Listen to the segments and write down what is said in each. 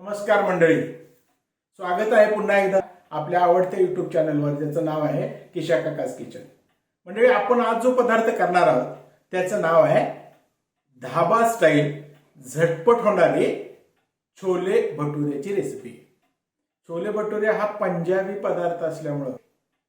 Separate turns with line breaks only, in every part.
नमस्कार मंडळी. स्वागत आहे पुन्हा एकदा आपल्या आवडत्या युट्यूब चॅनलवर ज्याचं नाव आहे किशा काकास किचन मंडळी आपण आज जो पदार्थ करणार आहोत त्याचं नाव आहे धाबा स्टाईल झटपट होणारी छोले भटुऱ्याची रेसिपी छोले भटुरे हा पंजाबी पदार्थ असल्यामुळं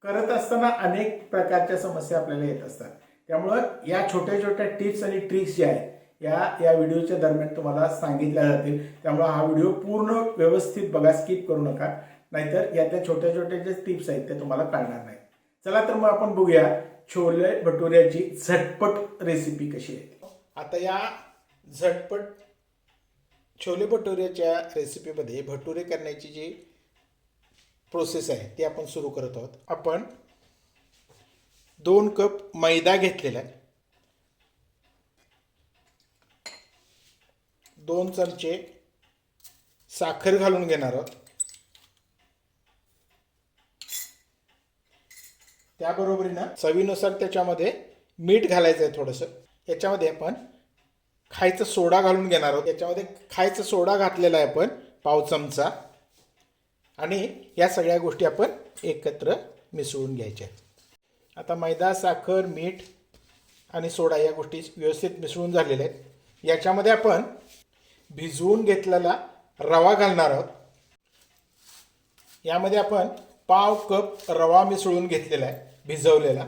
करत असताना अनेक प्रकारच्या समस्या आपल्याला येत असतात. त्यामुळं या छोट्या छोट्या टिप्स आणि ट्रिक्स ज्या आहेत या या व्हिडिओच्या दरम्यान तुम्हाला सांगितल्या जातील. त्यामुळे हा व्हिडिओ पूर्ण व्यवस्थित बघा स्किप करू नका. नाहीतर यातल्या छोट्या छोट्या ज्या टिप्स आहेत त्या तुम्हाला कळणार नाही चला तर मग आपण बघूया छोले भटुऱ्याची झटपट रेसिपी कशी आहे. आता या झटपट छोले भटुऱ्याच्या रेसिपीमध्ये भटुरे करण्याची जी प्रोसेस आहे ती आपण सुरू करत आहोत. आपण दोन कप मैदा घेतलेला आहे. दोन चमचे साखर घालून घेणार आहोत. त्याबरोबरीनं चवीनुसार त्याच्यामध्ये मीठ घालायचं आहे थोडंसं. याच्यामध्ये आपण खायचा सोडा घालून घेणार आहोत. याच्यामध्ये खायचा सोडा घातलेला आहे आपण पाव चमचा. आणि या सगळ्या गोष्टी आपण एकत्र मिसळून घ्यायच्या आता मैदा साखर मीठ आणि सोडा या गोष्टी व्यवस्थित मिसळून झालेल्या आहेत. याच्यामध्ये आपण भिजवून घेतलेला रवा घालणार आहोत. यामध्ये आपण पाव कप रवा मिसळून घेतलेला आहे भिजवलेला.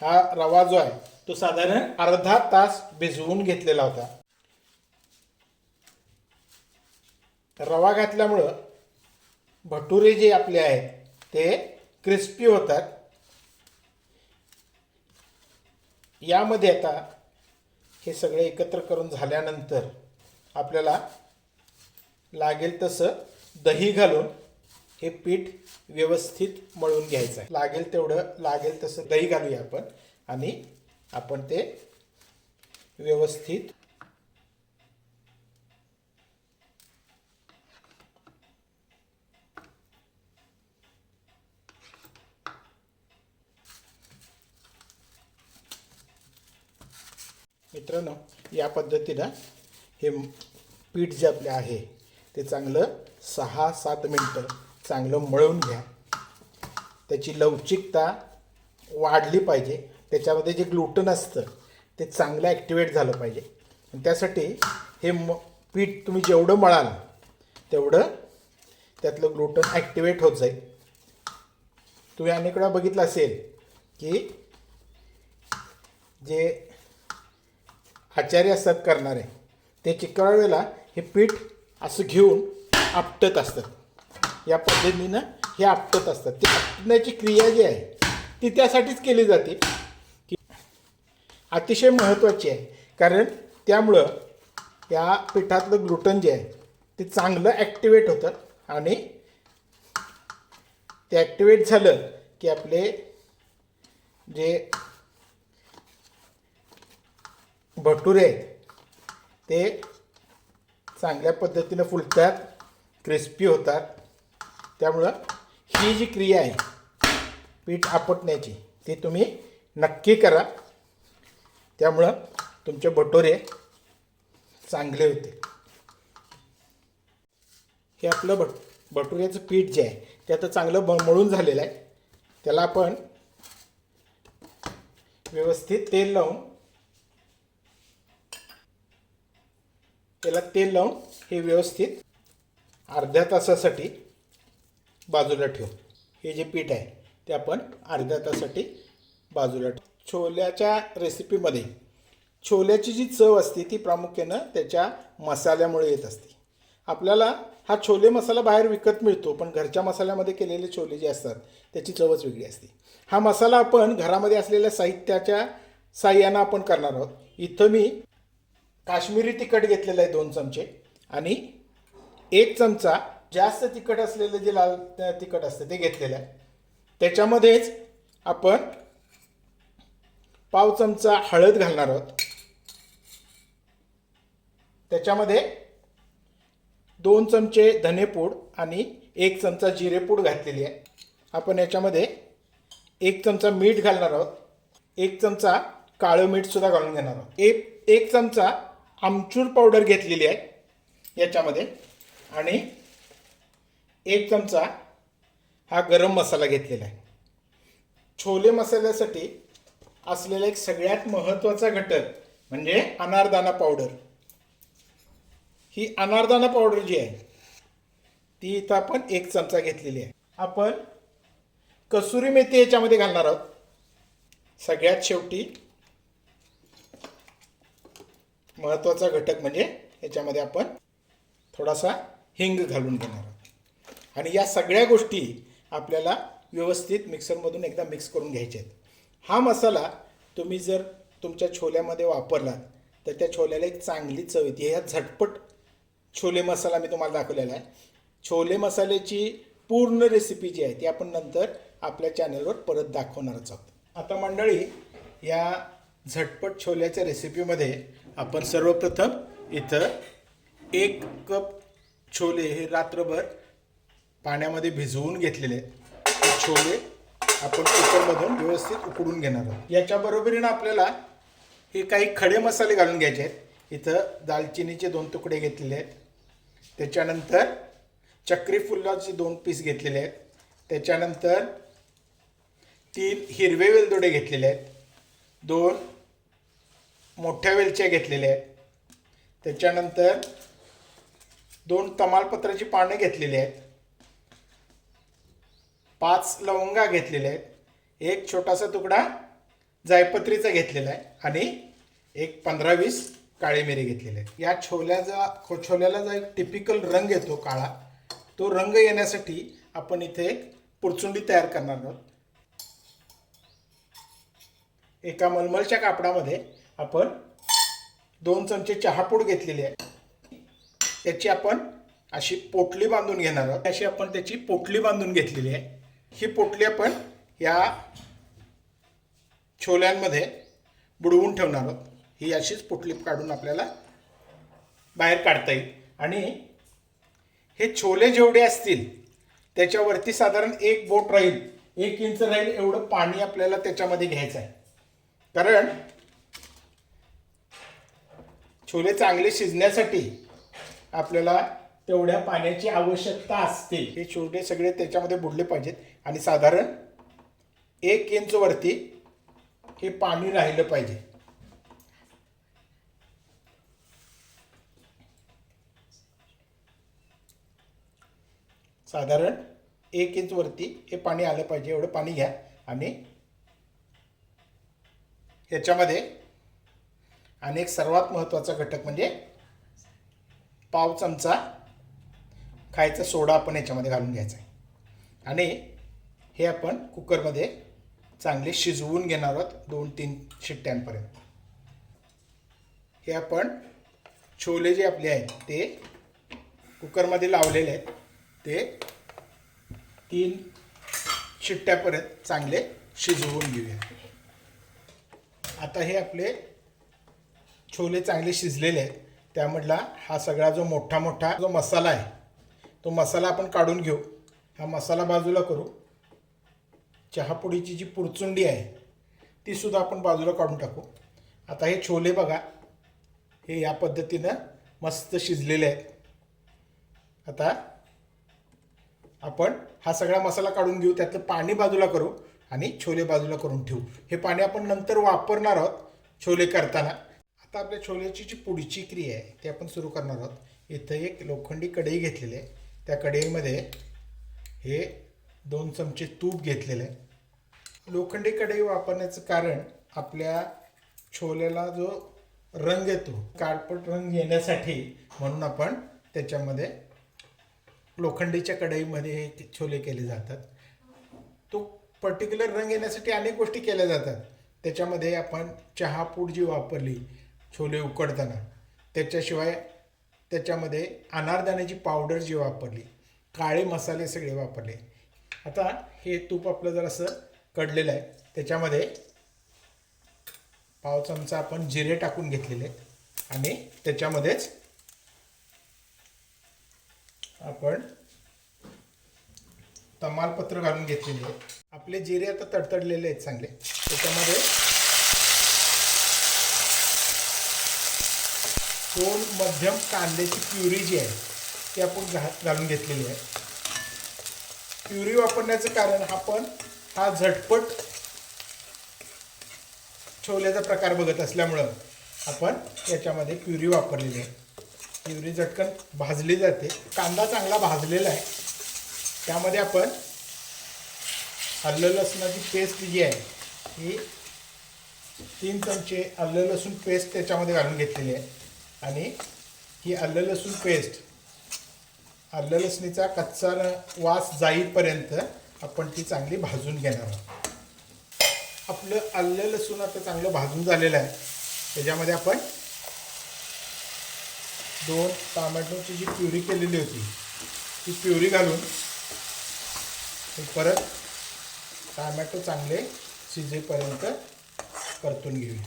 हा रवा जो आहे तो साधारण अर्धा तास भिजवून घेतलेला होता. रवा घातल्यामुळं भटुरे जे आपले आहेत ते क्रिस्पी होतात. यामध्ये आता हे सगळे एकत्र करून झाल्यानंतर आपल्याला लागेल तसं दही घालून हे पीठ व्यवस्थित मळून घ्यायचं आहे. लागेल तेवढं लागेल तसं दही घालूया आपण आणि आपण ते व्यवस्थित मित्रांनो या पद्धतीनं हे पीठ जे आपले आहे ते चांगलं सहा सात मिनटं चांगलं मळून घ्या. त्याची लवचिकता वाढली पाहिजे. त्याच्यामध्ये जे ग्लुटन असतं ते चांगलं ॲक्टिवेट झालं पाहिजे. आणि त्यासाठी हे म पीठ तुम्ही जेवढं मळाल तेवढं त्यातलं ग्लुटन ॲक्टिवेट होत जाईल. तुम्ही अनेक वेळा बघितलं असेल की जे आचार्य असतात करणारे ते चिकळा वेळेला हे पीठ असं घेऊन आपटत असतात. या पद्धतीनं हे आपटत असतात. ती आपटण्याची क्रिया जी आहे ती त्यासाठीच केली जाते की अतिशय महत्त्वाची आहे. कारण त्यामुळं या पिठातलं ग्लुटन जे आहे ते चांगलं ॲक्टिवेट होतं आणि ते ॲक्टिवेट झालं की आपले जे भटुरे आहेत ते चांगल्या पद्धतीनं फुलतात क्रिस्पी होतात. त्यामुळं ही जी क्रिया आहे पीठ आपटण्याची ती तुम्ही नक्की करा. त्यामुळं तुमचे भटोरे चांगले होते. हे आपलं भट भटुऱ्याचं पीठ जे आहे ते आता चांगलं ब मळून झालेलं आहे. त्याला आपण व्यवस्थित तेल लावून त्याला तेल लावून हे व्यवस्थित अर्ध्या तासासाठी बाजूला ठेवू. हे जे पीठ आहे ते आपण अर्ध्या तासासाठी बाजूला ठेवू. छोल्याच्या रेसिपीमध्ये छोल्याची जी चव असते ती प्रामुख्यानं त्याच्या मसाल्यामुळे येत असते. आपल्याला हा छोले मसाला बाहेर विकत मिळतो पण घरच्या मसाल्यामध्ये केलेले छोले जे असतात त्याची चवच वेगळी असते. हा मसाला आपण घरामध्ये असलेल्या साहित्याच्या साह्यानं आपण करणार आहोत. इथं मी काश्मीरी तिखट घेतलेलं आहे दोन चमचे आणि एक चमचा जास्त तिखट असलेलं जे लाल तिखट असतं ते घेतलेलं आहे. त्याच्यामध्येच आपण पाव चमचा हळद घालणार आहोत. त्याच्यामध्ये दोन चमचे धनेपूड आणि एक चमचा जिरेपूड घातलेली आहे. आपण याच्यामध्ये एक चमचा मीठ घालणार आहोत. एक चमचा काळं मीठसुद्धा घालून घेणार आहोत. एक एक चमचा आमचूर पावडर घेतलेली आहे. याच्यामध्ये. आणि एक चमचा हा गरम मसाला घेतलेला आहे. छोले मसाल्यासाठी असलेला एक सगळ्यात महत्त्वाचा घटक म्हणजे अनारदाना पावडर ही अनारदाना पावडर जी आहे ती इथं आपण एक चमचा घेतलेली आहे. आपण कसुरी मेथी याच्यामध्ये घालणार आहोत. सगळ्यात शेवटी महत्त्वाचा घटक म्हणजे याच्यामध्ये आपण थोडासा हिंग घालून घेणार आहोत. आणि या सगळ्या गोष्टी आपल्याला व्यवस्थित मिक्सरमधून एकदा मिक्स करून घ्यायचे आहेत. हा मसाला तुम्ही जर तुमच्या छोल्यामध्ये वापरलात तर त्या छोल्याला एक चांगली चव येते. ह्या झटपट छोले मसाला मी तुम्हाला दाखवलेला आहे. छोले मसाल्याची पूर्ण रेसिपी जी आहे ती आपण नंतर आपल्या चॅनलवर परत दाखवणारच आहोत. आता मंडळी या झटपट छोल्याच्या रेसिपीमध्ये आपण सर्वप्रथम इथं एक कप छोले हे रात्रभर पाण्यामध्ये भिजवून घेतलेले आहेत. छोले आपण कुकरमधून व्यवस्थित उकडून घेणार आहोत. याच्या बरोबरीनं आपल्याला हे काही खडे मसाले घालून घ्यायचे आहेत. इथं दालचिनीचे दोन तुकडे घेतलेले आहेत. त्याच्यानंतर चक्री फुलाचे दोन पीस घेतलेले आहेत. त्याच्यानंतर तीन हिरवे वेलदोडे घेतलेले आहेत. दोन मोठ्या वेलच्या घेतलेल्या आहेत. त्याच्यानंतर दोन तमालपत्राची पानं घेतलेली आहेत. पाच लवंगा घेतलेल्या आहेत. एक छोटासा तुकडा जायपत्रीचा घेतलेला आहे आणि एक पंधरा वीस काळी मिरी घेतलेले आहेत. या छोल्याचा खो- छोल्याला जो एक टिपिकल रंग येतो काळा तो रंग येण्यासाठी आपण इथे एक पुरचुंडी तयार करणार आहोत. एका मलमलच्या कापडामध्ये आपण दोन चमचे चहापूड घेतलेली आहे. त्याची आपण अशी पोटली बांधून घेणार आहोत. अशी आपण त्याची पोटली बांधून घेतलेली आहे. ही पोटली आपण या छोल्यांमध्ये बुडवून ठेवणार आहोत. ही अशीच पोटली काढून आपल्याला बाहेर काढता येईल. आणि हे छोले जेवढे असतील त्याच्यावरती साधारण एक बोट राहील. एक इंच राहील एवढं पाणी आपल्याला त्याच्यामध्ये घ्यायचं आहे. कारण छोले चांगले शिजण्यासाठी आपल्याला तेवढ्या पाण्याची आवश्यकता असते. हे छोले सगळे त्याच्यामध्ये बुडले पाहिजेत आणि साधारण एक इंच वरती हे पाणी राहिलं पाहिजे. साधारण एक इंच वरती हे पाणी आलं पाहिजे एवढं पाणी घ्या आणि याच्यामध्ये आणि एक सर्वात महत्त्वाचा घटक म्हणजे पाव चमचा खायचा सोडा आपण याच्यामध्ये घालून घ्यायचा आहे. आणि हे आपण कुकरमध्ये चांगले शिजवून घेणार आहोत दोन तीन शिट्ट्यांपर्यंत. हे आपण छोले जे आपले आहेत ते कुकरमध्ये लावलेले आहेत ते तीन शिट्ट्यापर्यंत चांगले शिजवून घेऊया. आता हे आपले छोले चांगले शिजलेले आहेत. त्यामधला हा सगळा जो मोठा मोठा जो मसाला आहे तो मसाला आपण काढून घेऊ. हा मसाला बाजूला करू. चहापुडीची जी पुरचुंडी आहे तीसुद्धा आपण बाजूला काढून टाकू. आता हे छोले बघा हे या पद्धतीनं मस्त शिजलेले आहेत. आता आपण हा सगळा मसाला काढून घेऊ त्यातलं पाणी बाजूला करू आणि छोले बाजूला करून ठेवू. हे पाणी आपण नंतर वापरणार आहोत छोले करताना. आता आपल्या छोल्याची जी पुढची क्रिया आहे ती आपण सुरू करणार आहोत. इथं एक लोखंडी कढई घेतलेली आहे. त्या कढईमध्ये हे दोन चमचे तूप घेतलेलं आहे. लोखंडी कढई वापरण्याचं कारण आपल्या छोल्याला जो रंग येतो काळपट रंग येण्यासाठी म्हणून आपण त्याच्यामध्ये लोखंडीच्या कढईमध्ये हे छोले केले जातात. तो पर्टिक्युलर रंग येण्यासाठी अनेक गोष्टी केल्या जातात. त्याच्यामध्ये आपण चहापूड जी वापरली छोले उकडताना. त्याच्याशिवाय त्याच्यामध्ये अनारदाण्याची पावडर जी वापरली काळे मसाले सगळे वापरले. आता हे तूप आपलं जरासं कडलेलं आहे. त्याच्यामध्ये पाव चमचा आपण जिरे टाकून घेतलेले आणि त्याच्यामध्येच आपण तमालपत्र घालून घेतलेले. आपले जिरे आता तडतडलेले आहेत चांगले. त्याच्यामध्ये दोन मध्यम कांद्याची प्युरी जी आहे ती आपण घा घालून घेतलेली आहे. प्युरी वापरण्याचं कारण आपण हा झटपट छोल्याचा प्रकार बघत असल्यामुळं आपण याच्यामध्ये प्युरी वापरलेली आहे. प्युरी झटकन भाजली जाते. कांदा चांगला भाजलेला आहे. त्यामध्ये आपण आलं लसणाची पेस्ट जी आहे ही तीन चमचे आलं लसूण पेस्ट त्याच्यामध्ये घालून घेतलेली आहे. आणि ही आलं लसूण पेस्ट आलं लसणीचा कच्चा वास जाईपर्यंत आपण ती चांगली भाजून घेणार आहोत. आपलं आलं लसूण आता चांगलं भाजून झालेलं आहे. त्याच्यामध्ये आपण दोन टोमॅटोची जी प्युरी केलेली होती ती प्युरी घालून परत टोमॅटो चांगले शिजेपर्यंत परतून घेऊया.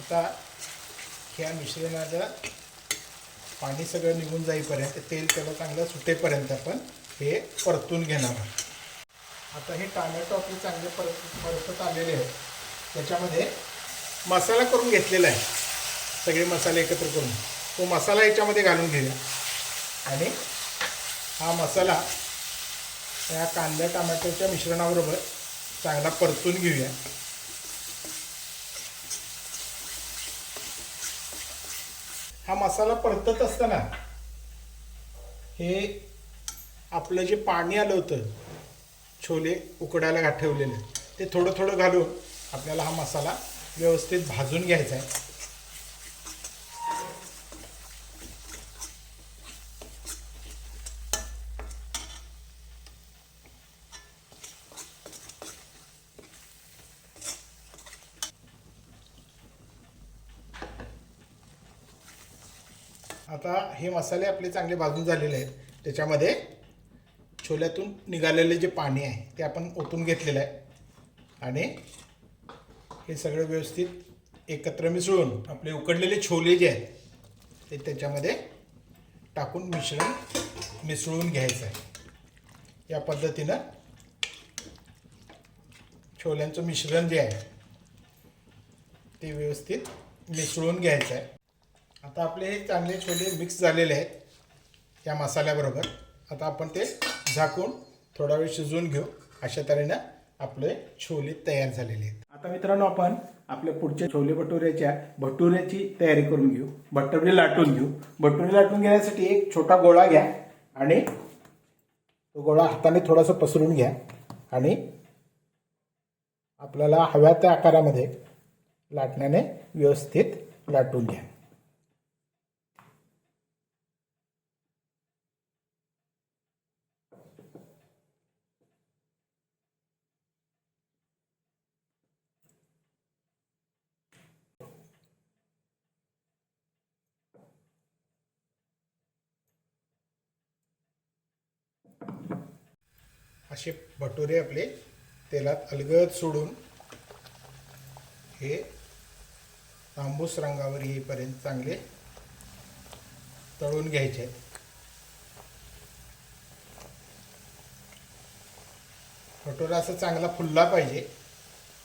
आता ह्या मिश्रणाचं पाणी सगळं निघून जाईपर्यंत तेल त्याला चांगलं सुटेपर्यंत आपण हे परतून घेणार आहोत. आता हे टोमॅटो आपले चांगले परत परतत आलेले आहेत. त्याच्यामध्ये मसाला करून घेतलेला आहे. सगळे मसाले एकत्र करून. तो मसाला याच्यामध्ये घालून घेऊया. आणि हा मसाला या कांदा टोमॅटोच्या मिश्रणाबरोबर चांगला परतून घेऊया. हा मसाला परतत असताना हे आपलं जे पाणी आलं होतं छोले उकडायला ठेवलेलं ठेवलेले ते थोडं थोडं घालून आपल्याला हा मसाला व्यवस्थित भाजून घ्यायचा आहे. आता हे मसाले आपले चांगले भाजून झालेले आहेत. त्याच्यामध्ये छोल्यातून निघालेले जे पाणी आहे ते आपण ओतून घेतलेलं आहे. आणि हे सगळं व्यवस्थित एकत्र मिसळून आपले उकडलेले छोले जे आहेत ते त्याच्यामध्ये टाकून मिश्रण मिसळून घ्यायचं आहे. या पद्धतीनं छोल्यांचं मिश्रण जे आहे ते व्यवस्थित मिसळून घ्यायचं आहे. आता आपले हे चांगले छोले मिक्स झालेले आहेत या मसाल्याबरोबर. आता आपण ते झाकून थोडा वेळ शिजवून घेऊ. अशा तऱ्हेनं आपले छोले तयार झालेले आहेत. आता मित्रांनो आपण आपल्या पुढच्या छोले भटुऱ्याच्या भटुऱ्याची तयारी करून घेऊ. भटुरे लाटून घेऊ. भटुरे लाटून घेण्यासाठी एक छोटा गोळा घ्या आणि तो गोळा हाताने थोडासा पसरून घ्या आणि आपल्याला हव्या त्या आकारामध्ये लाटण्याने व्यवस्थित लाटून घ्या. असे भटुरे आपले तेलात अलगद सोडून हे तांबूस रंगावर येईपर्यंत चांगले तळून घ्यायचे. आहेत. भटुरा असा चांगला फुलला पाहिजे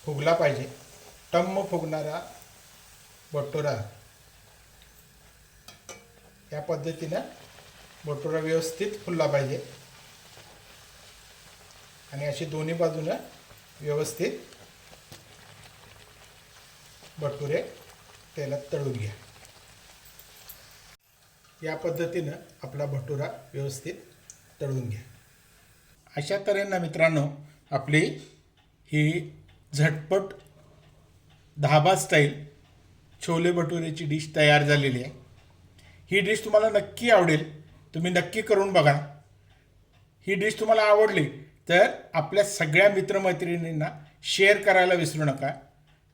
फुगला पाहिजे. टम्म फुगणारा भटुरा. या पद्धतीनं भटुरा व्यवस्थित फुलला पाहिजे. आणि अशी दोन्ही बाजूनं व्यवस्थित भटुरे तेलात तळून घ्या. या पद्धतीनं आपला भटुरा व्यवस्थित तळून घ्या. अशा तऱ्हेनं मित्रांनो आपली ही झटपट धाबा स्टाईल छोले भटुरेची डिश तयार झालेली आहे. ही डिश तुम्हाला नक्की आवडेल. तुम्ही नक्की करून बघा. ही डिश तुम्हाला आवडली तर आपल्या सगळ्या मित्रमैत्रिणींना शेअर करायला विसरू नका.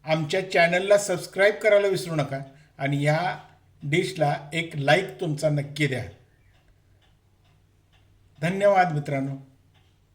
आमच्या चॅनलला सबस्क्राईब करायला विसरू नका. आणि या डिशला एक लाईक तुमचा नक्की द्या. धन्यवाद मित्रांनो.